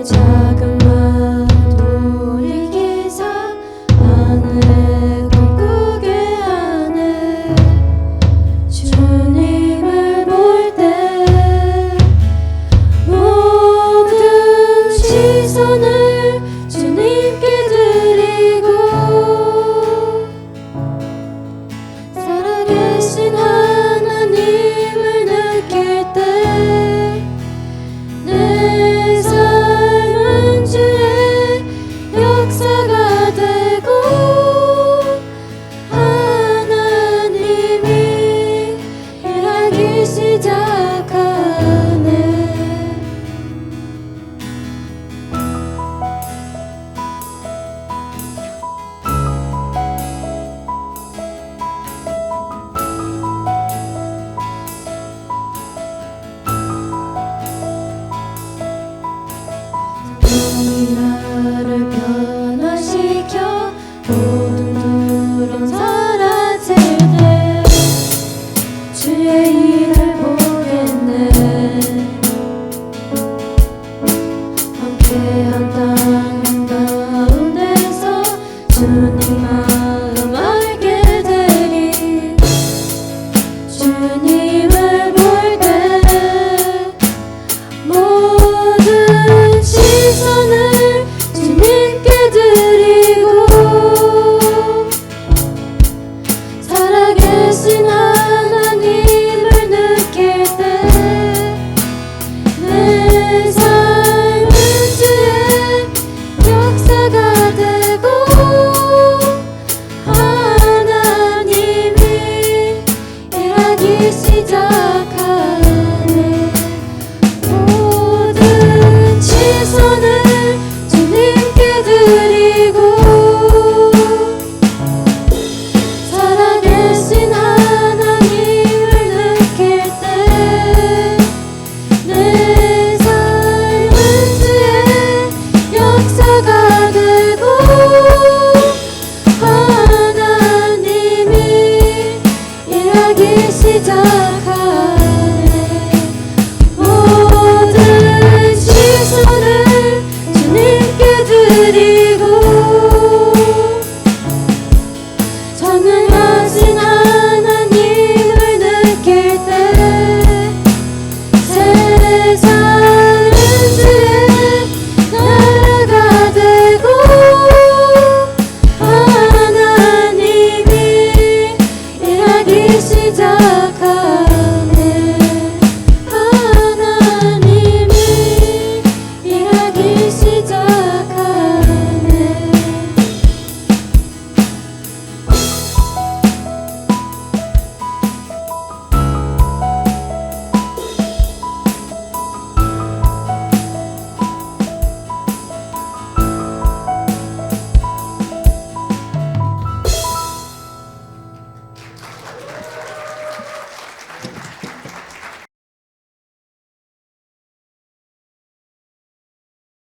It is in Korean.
작은 주님 마음 알게 되리. 주님을 볼 때 모든 시선을 Hangisi Dark.